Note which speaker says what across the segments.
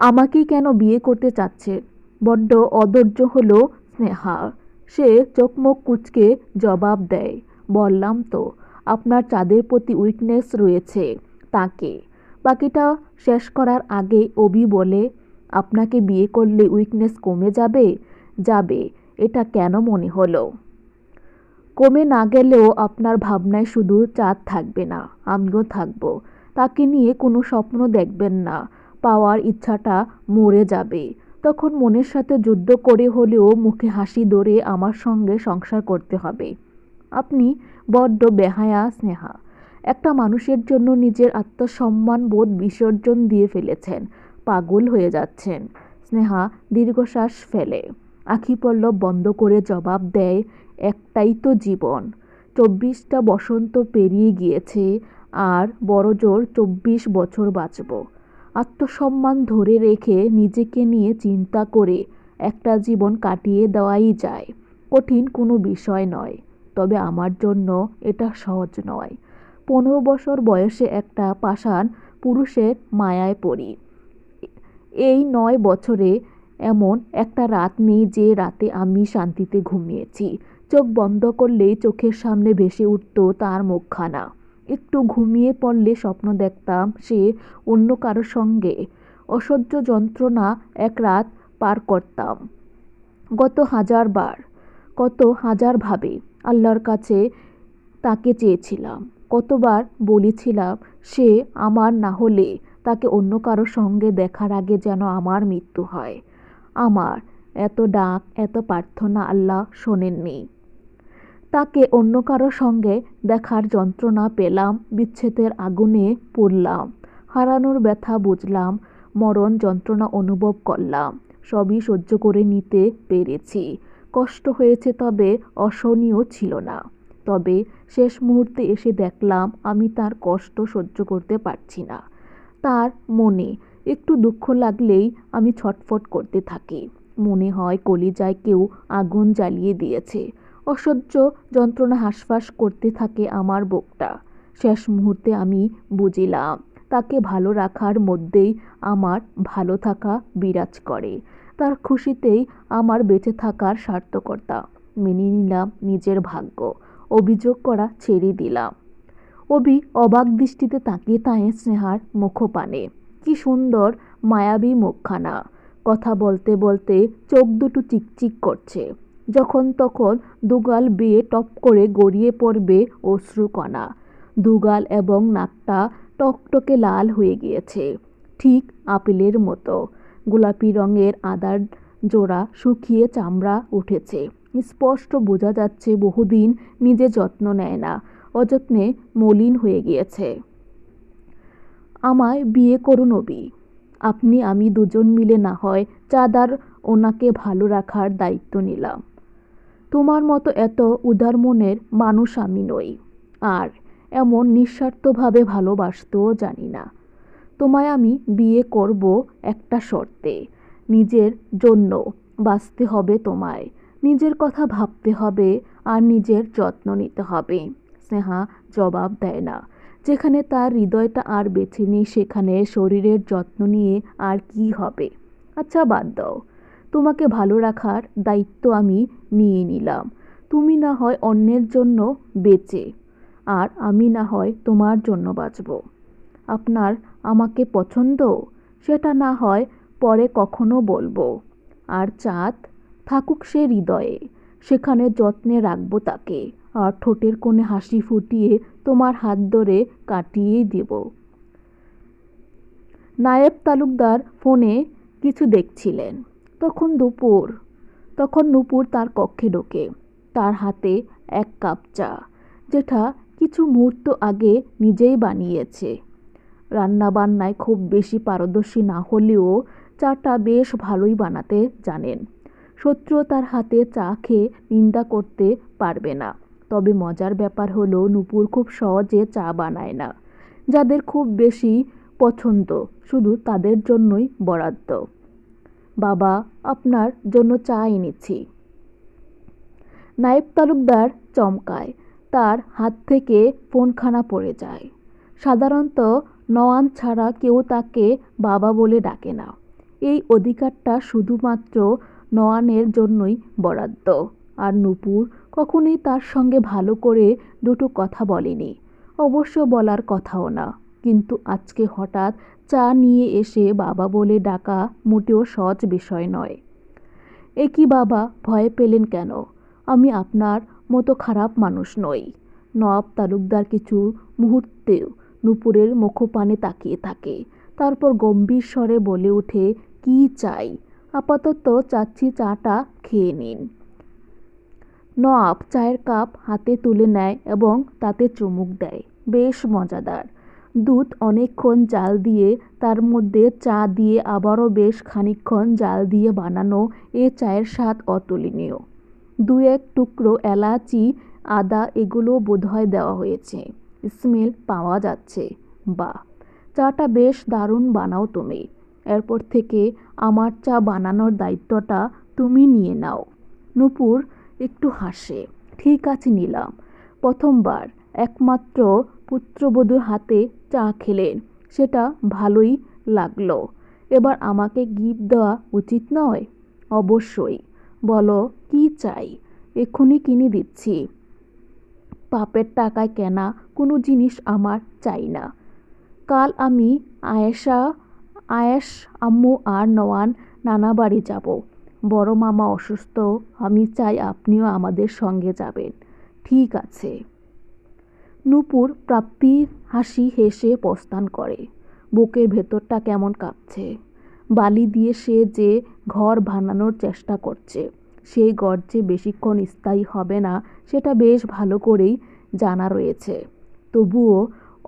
Speaker 1: আমাকেই কেন বিয়ে করতে চাচ্ছে? বড্ড অধৈর্য হলো স্নেহা। সে চোখমুখ কুচকে জবাব দেয়, বললাম তো, আপনার চাঁদের প্রতি উইকনেস রয়েছে, তাকে। বাকিটা শেষ করার আগেই অবি বলে, আপনাকে বিয়ে করলে উইকনেস কমে যাবে? যাবে, এটা কেন মনে হলো? কমে না গেলেও আপনার ভাবনায় শুধু চাঁদ থাকবে না, আমিও থাকব। তাকে নিয়ে কোনো স্বপ্ন দেখবেন না। পাওয়ার ইচ্ছাটা মরে যাবে। তখন মনের সাথে যুদ্ধ করে হলেও মুখে হাসি ধরে আমার সঙ্গে সংসার করতে হবে। আপনি বড্ড বেহায়া স্নেহা। একটা মানুষের জন্য নিজের আত্মসম্মান বোধ বিসর্জন দিয়ে ফেলেছেন। পাগল হয়ে যাচ্ছেন। স্নেহা দীর্ঘশ্বাস ফেলে। আখি পল্লব বন্ধ করে জবাব দেয়, একটাই তো জীবন। চব্বিশটা বসন্ত পেরিয়ে গিয়েছে, আর বড়জোর চব্বিশ বছর বাঁচব। আত্মসম্মান ধরে রেখে নিজেকে নিয়ে চিন্তা করে একটা জীবন কাটিয়ে দেওয়াই যায়। কঠিন কোনো বিষয় নয়, তবে আমার জন্য এটা সহজ নয়। পনেরো বছর বয়সে একটা পাষাণ পুরুষের মায়ায় পড়ি। এই নয় বছরে এমন একটা রাত নেই যে রাতে আমি শান্তিতে ঘুমিয়েছি। চোখ বন্ধ করলেই চোখের সামনে ভেসে উঠত তার মুখখানা। একটু ঘুমিয়ে পড়লে স্বপ্ন দেখতাম সে অন্য কারোর সঙ্গে। অসহ্য যন্ত্রণা এক রাত পার করতাম। গত হাজার বার, কত হাজার ভাবে আল্লাহর কাছে তাকে চেয়েছিলাম। কতবার বলেছিলাম, সে আমার না হলে তাকে অন্য কারোর সঙ্গে দেখার আগে যেন আমার মৃত্যু হয়। আমার এত ডাক, এত প্রার্থনা আল্লাহ শোনেননি। তাকে অন্য কারও সঙ্গে দেখার যন্ত্রণা পেলাম, বিচ্ছেদের আগুনে পড়লাম, হারানোর ব্যথা বুঝলাম, মরণ যন্ত্রণা অনুভব করলাম, সবই সহ্য করে নিতে পেরেছি। কষ্ট হয়েছে তবে অসহনীয় ছিল না। তবে শেষ মুহূর্তে এসে দেখলাম আমি তার কষ্ট সহ্য করতে পারছি না। তার মনে একটু দুঃখ লাগলেই আমি ছটফট করতে থাকি। মনে হয় কলিজায় কেউ আগুন জ্বালিয়ে দিয়েছে। অসহ্য যন্ত্রণা হাঁসফাঁস করতে থাকে আমার বুকটা। শেষ মুহূর্তে আমি বুঝিলাম, তাকে ভালো রাখার মধ্যেই আমার ভালো থাকা বিরাজ করে। তার খুশিতেই আমার বেঁচে থাকার সার্থকতা। মেনে নিলাম নিজের ভাগ্য। অভিযোগ করা ছেড়ে দিলাম। অবি অবাক দৃষ্টিতে তাকিয়ে তাঁয়ে স্নেহার মুখপানে। কি সুন্দর মায়াবী মুখখানা। কথা বলতে বলতে চোখ দুটো চিকচিক করছে। যখন তখন দুগাল বেয়ে টপ করে গড়িয়ে পড়বে অশ্রুকণা। দুগাল এবং নাকটা টকটকে লাল হয়ে গিয়েছে, ঠিক আপেলের মতো। গোলাপি রঙের আদার জোড়া শুকিয়ে চামড়া উঠেছে। স্পষ্ট বোঝা যাচ্ছে বহুদিন নিজে যত্ন নেয় না, অযত্নে মলিন হয়ে গিয়েছে। আমায় বিয়ে করুন অবি আপনি আমি দুজন মিলে না হয় চাঁদার ওনাকে ভালো রাখার দায়িত্ব নিলাম। তোমার মতো এত উদার মনের মানুষ আমি নই। আর এমন নিঃস্বার্থভাবে ভালোবাসতেও জানি না। তোমায় আমি বিয়ে করব একটা শর্তে। নিজের জন্য বাঁচতে হবে তোমায়। নিজের কথা ভাবতে হবে আর নিজের যত্ন নিতে হবে। স্নেহা জবাব দেয় না। যেখানে তার হৃদয়টা আর বেছে নেই, সেখানে শরীরের যত্ন নিয়ে আর কি হবে? আচ্ছা বাদ দাও। তোমাকে ভালো রাখার দায়িত্ব আমি নিয়ে নিলাম। তুমি না হয় অন্যের জন্য বেঁচে, আর আমি না হয় তোমার জন্য বাঁচব। আপনার আমাকে পছন্দ? সেটা না হয় পরে কখনো বলব। আর চাঁদ? থাকুক সে হৃদয়ে, সেখানে যত্নে রাখব তাকে, আর ঠোঁটের কোণে হাসি ফুটিয়ে তোমার হাত ধরে কাটিয়েই দেব। নায়েব তালুকদার ফোনে কিছু দেখছিলেন। তখন দুপুর তখন নুপুর তার কক্ষে ঢোকে। তার হাতে এক কাপ চা, যেটা কিছু মুহূর্ত আগে নিজেই বানিয়েছে। রান্নাবান্নায় খুব বেশি পারদর্শী না হলেও চাটা বেশ ভালোই বানাতে জানেন। শত্রু তার হাতে চা খেয়ে নিন্দা করতে পারবে না। তবে মজার ব্যাপার হলো নুপুর খুব সহজে চা বানায় না। যাদের খুব বেশি পছন্দ, শুধু তাদের জন্যই বরাদ্দ। বাবা, আপনার জন্য চা এনেছি। নায়েব তালুকদার চমকায়। তার হাত থেকে ফোনখানা পড়ে যায়। সাধারণত নওয়ান ছাড়া কেউ তাকে বাবা বলে ডাকে না। এই অধিকারটা শুধুমাত্র নওয়ানের জন্যই বরাদ্দ। আর নূপুর কখনোই তার সঙ্গে ভালো করে দুটো কথা বলেনি। অবশ্য বলার কথাও না। কিন্তু আজকে হঠাৎ চা নিয়ে এসে বাবা বলে ডাকা মোটেও সহজ বিষয় নয়। এ কি বাবা, ভয় পেলেন কেন? আমি আপনার মতো খারাপ মানুষ নই। নবাব তালুকদার কিছু মুহূর্তেও নূপুরের মুখপানে তাকিয়ে থাকে। তারপর গম্ভীর স্বরে বলে ওঠে, কি চাই? আপাতত চাচ্ছি চাটা খেয়ে নিন। নওয়াব চায়ের কাপ হাতে তুলে নেয় এবং তাতে চুমুক দেয়। বেশ মজাদার। দুধ অনেকক্ষণ জাল দিয়ে, তার মধ্যে চা দিয়ে আবারও বেশ খানিকক্ষণ জাল দিয়ে বানানো এ চায়ের স্বাদ অতুলনীয়। দু এক টুকরো এলাচি, আদা এগুলো বোধহয় দেওয়া হয়েছে। স্মেল পাওয়া যাচ্ছে। বা চাটা বেশ দারুণ বানাও তুমি। এরপর থেকে আমার চা বানানোর দায়িত্বটা তুমি নিয়ে নাও। নূপুর, একটু হাসে। ঠিক আছে, নিলাম। প্রথমবার। একমাত্র পুত্রবধূর হাতে চা খেলেন। সেটা ভালোই লাগল। এবার আমাকে গিফট দেওয়া উচিত নয়? অবশ্যই। বলো, কি চাই? এক্ষুনি কিনে দিচ্ছি। পাপের টাকায় কেনা কোনো জিনিস আমার চাই না। কাল আমি আয়েশা, আয়েশ আম্মু আর নওয়ান নানা বাড়ি যাব। বড় মামা অসুস্থ, আমি চাই আপনিও আমাদের সঙ্গে যাবেন। ঠিক আছে। নূপুর প্রাপ্তির হাসি হেসে প্রস্থান করে। বুকের ভেতরটা কেমন কাঁপছে। বালি দিয়ে সে যে ঘর বানানোর চেষ্টা করছে, সেই ঘর যে বেশিক্ষণ স্থায়ী হবে না, সেটা বেশ ভালো করেই জানা রয়েছে। তবুও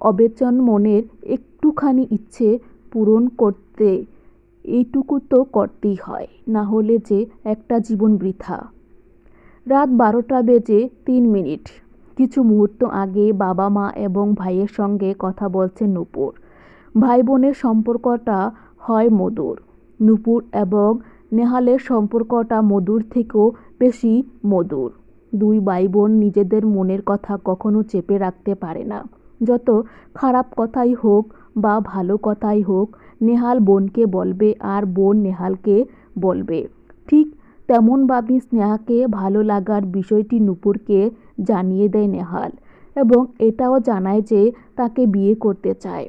Speaker 1: অবেচন মনের একটুখানি ইচ্ছে পূরণ করতে এইটুকু তো করতেই হয়, না হলে যে একটা জীবন বৃথা। রাত বারোটা বেজে তিন মিনিট। কিছু মুহূর্ত আগে বাবা মা এবং ভাইয়ের সঙ্গে কথা বলছেন নূপুর। ভাই বোনের সম্পর্কটা হয় মধুর। নূপুর এবং নেহালের সম্পর্কটা মধুর থেকেও বেশি মধুর। দুই ভাই বোন নিজেদের মনের কথা কখনো চেপে রাখতে পারে না। যত খারাপ কথাই হোক বা ভালো কথাই হোক, নেহাল বোনকে বলবে আর বোন নেহালকে বলবে। ঠিক তেমনভাবে স্নেহাকে ভালো লাগার বিষয়টি নূপুরকে জানিয়ে দেয় নেহাল এবং এটাও জানায় যে তাকে বিয়ে করতে চায়।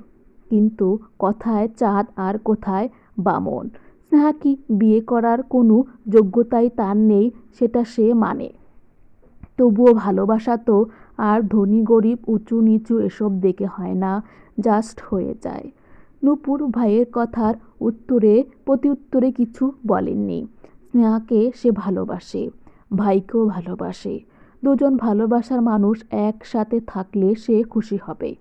Speaker 1: কিন্তু কথায় চাঁদ আর কোথায় বামন? স্নেহা কি বিয়ে করার কোনো যোগ্যতাই তার নেই সেটা সে মানে। তবুও ভালোবাসা তো আর ধনী, গরিব, উঁচু, নিচু এসব দেখে হয় না, জাস্ট হয়ে যায়। নূপুর ভাইয়ের কথার উত্তরে, প্রতি উত্তরে কিছু বলেননি। স্নেহাকে সে ভালোবাসে, ভাইকেও ভালোবাসে। দুজন ভালোবাসার মানুষ একসাথে থাকলে সে খুশি হবে।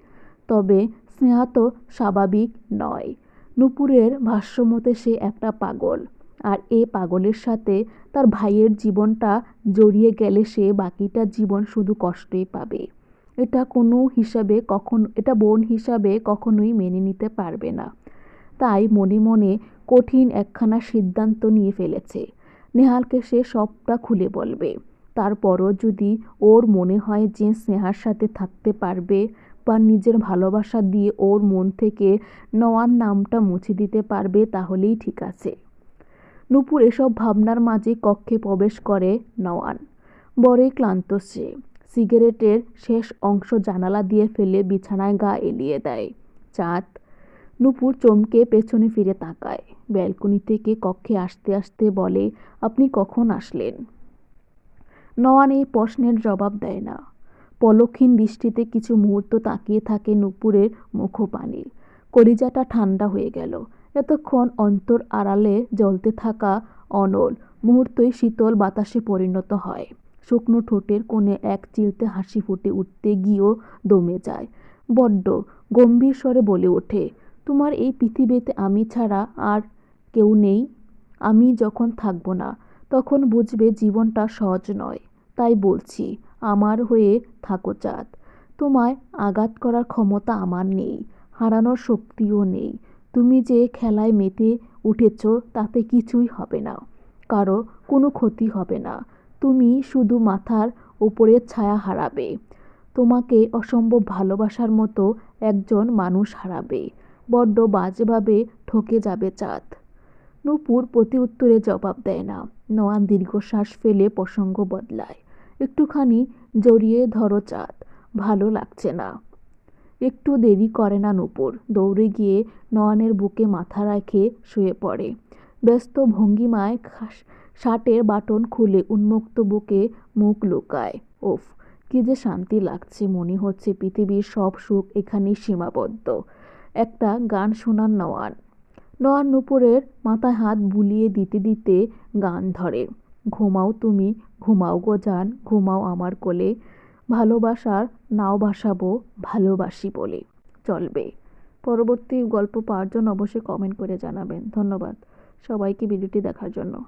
Speaker 1: তবে স্নেহা তো স্বাভাবিক নয়। নূপুরের ভাষ্যমতে সে একটা পাগল। আর এ পাগলের সাথে তার ভাইয়ের জীবনটা জড়িয়ে গেলে সে বাকিটা জীবন শুধু কষ্টই পাবে। এটা কোনো হিসাবে কখন, এটা বোন হিসাবে কখনোই মেনে নিতে পারবে না। তাই মনে মনে কঠিন একখানা সিদ্ধান্ত নিয়ে ফেলেছে। নেহালকে সে সবটা খুলে বলবে। তারপরও যদি ওর মনে হয় যে স্নেহার সাথে থাকতে পারবে বা নিজের ভালোবাসা দিয়ে ওর মন থেকে নওয়ান নামটা মুছে দিতে পারবে, তাহলেই ঠিক আছে। নূপুর এসব ভাবনার মাঝে কক্ষে প্রবেশ করে নওয়ান। বড়ই ক্লান্ত সে। সিগারেটের শেষ অংশ জানালা দিয়ে ফেলে বিছানায় গা এলিয়ে দেয়। চাঁদ। নূপুর চমকে পেছনে ফিরে তাকায়। ব্যালকনি থেকে কক্ষে আসতে আসতে বলে, আপনি কখন আসলেন? নওয়ান এই প্রশ্নের জবাব দেয় না। পলক্ষীন দৃষ্টিতে কিছু মুহূর্ত তাকিয়ে থাকে নূপুরের মুখপানে। কলিজাটা ঠান্ডা হয়ে গেল। এতক্ষণ অন্তর আড়ালে জ্বলতে থাকা অনল মুহূর্তই শীতল বাতাসে পরিণত হয়। শুকনো ঠোঁটের কোণে এক চিলতে হাসি ফুটে উঠতে গিয়েও দমে যায়। বড্ড গম্ভীর স্বরে বলে ওঠে, তোমার এই পৃথিবীতে আমি ছাড়া আর কেউ নেই? আমি যখন থাকব না তখন বুঝবে জীবনটা সহজ নয়। তাই বলছি, আমার হয়ে থাকো চাঁদ। তোমায় আঘাত করার ক্ষমতা আমার নেই, হারানোর শক্তিও নেই। তুমি যে খেলায় মেতে উঠেছ, তাতে কিছুই হবে না, কারও কোনো ক্ষতি হবে না। তুমি শুধু মাথার উপরের ছায়া হারাবে। তোমাকে অসম্ভব ভালোবাসার মতো একজন মানুষ হারাবে। বড্ড বাজেভাবে ঠকে যাবে চাঁদ। নূপুর প্রতি উত্তরে জবাব দেয় না। নওয়ান দীর্ঘশ্বাস ফেলে প্রসঙ্গ বদলায়। একটুখানি জড়িয়ে ধরো চাঁদ, ভালো লাগছে না। একটু দেরি করে না নূপুর। দৌড়ে গিয়ে নয়নের বুকে মাথা রেখে শুয়ে পড়ে। ব্যস্ত ভঙ্গিমায় শার্টের বাটন খুলে উন্মুক্ত বুকে মুখ লুকায়। ওফ, কি যে শান্তি লাগছে মনে হচ্ছে পৃথিবীর সব সুখ এখানেই সীমাবদ্ধ। একটা গান শোনান নওয়ান নওয়ান নূপুরের মাথায় হাত বুলিয়ে দিতে দিতে গান ধরে। ঘুমাও তুমি, ঘুমাও গো যান ঘুমাও আমার কোলে। ভালোবাসার নাও বাসাবো ভালোবাসি বলে। চলবে। পরবর্তী গল্প পাওয়ার জন্য অবশ্যই কমেন্ট করে জানাবেন। ধন্যবাদ। সবাইকে ভিডিওটি দেখার জন্য।